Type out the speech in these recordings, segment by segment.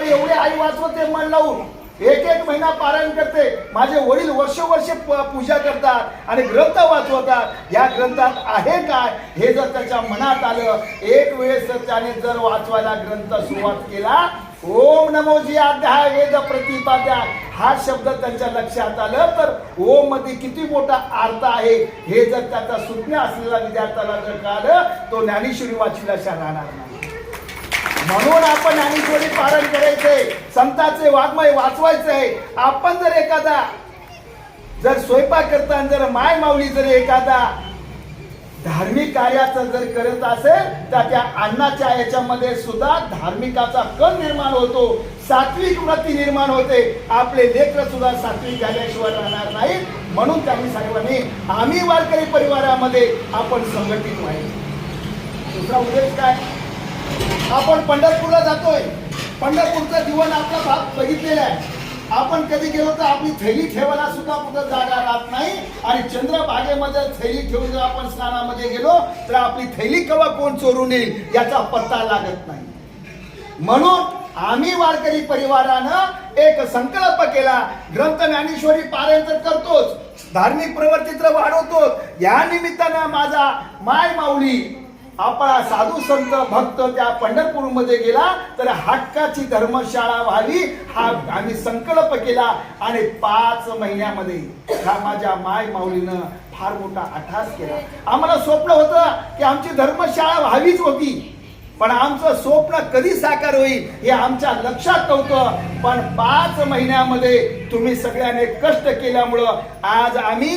महिन्यामध्ये एवढे आई वाचवते मन लावून. एक एक महिना पारायण करते. माझे वडील वर्ष प- पूजा करतात आणि ग्रंथ वाचवतात. या ग्रंथात आहे काय? हे जर त्याच्या मनात आलं एक वेळेस जर त्याने जर वाचवायला ग्रंथ सुरुवात केला ओम नमोजी अध्याय वेद प्रतिपाद्या. हा शब्द त्यांच्या लक्षात आलं तर ओममध्ये किती मोठा अर्थ आहे? हे जर त्याचा सुज्ञ असलेला विद्यार्थ्याला जर कळालं तो ज्ञानेश्वरी वाचल्याशिवाय राहणार नाही. म्हणून आपण ज्ञानेश्वरी पारण करायचंय. संतांचे वाङ्मय वाचवायचंय. आपण जर एखादा जर स्वयंपाक करताना जर माय माऊली जर एखादा धार्मिक कार्याचं जर करत असेल तर त्या अन्नाच्या याच्यामध्ये सुद्धा धार्मिकाचा कण निर्माण होतो. सात्विक वृत्ती निर्माण होते. आपले लेकर सुद्धा सात्विक झाल्याशिवाय राहणार नाही म्हणून त्यांनी सर्वांनी आम्ही वारकरी परिवारामध्ये आपण संघटित व्हायचं. दुसरा उद्देश काय? आपण पंढरपूरला जातोय. पंढरपूरचं जीवन आपला भाग बघितलेला आहे. आपण कधी गेलो तर आपली थैली ठेवायला सुद्धा कुठं जागा राहत नाही. आणि चंद्रभागेमध्ये थैली ठेवून जर आपण स्नानामध्ये गेलो तर आपली थैली केव्हा कोण चोरून येईल याचा पत्ता लागत नाही. म्हणून आम्ही वारकरी परिवारानं एक संकल्प केला. ग्रंथ ज्ञानेश्वरी पारायण तर करतोच. धार्मिक प्रवृत्ती तर वाढवतोच. या निमित्तानं माझा माय माऊली आपला साधू संत भक्त त्या पंढरपूरमध्ये गेला तर हक्काची धर्मशाळा व्हावी हा आम्ही संकल्प केला आणि पाच महिन्यामध्ये ह्या माझ्या माय माऊलीनं फार मोठा अठास केला. आम्हाला स्वप्न होतं की आमची धर्मशाळा व्हावीच होती पण आमचं स्वप्न कधी साकार होईल हे आमच्या लक्षात नव्हतं. पण पाच महिन्यामध्ये तुम्ही सगळ्यांनी कष्ट केल्यामुळं आज आम्ही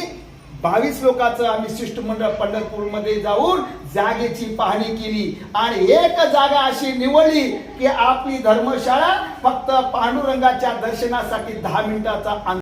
बावीस लोकांचं आम्ही शिष्टमंडळ पंढरपूरमध्ये जाऊन जागेची पाहणी केली. आणि एक जागा अशी निवडली की आपली धर्मशाळा फक्त पांडुरंगाच्या दर्शनासाठी दहा मिनिटाचा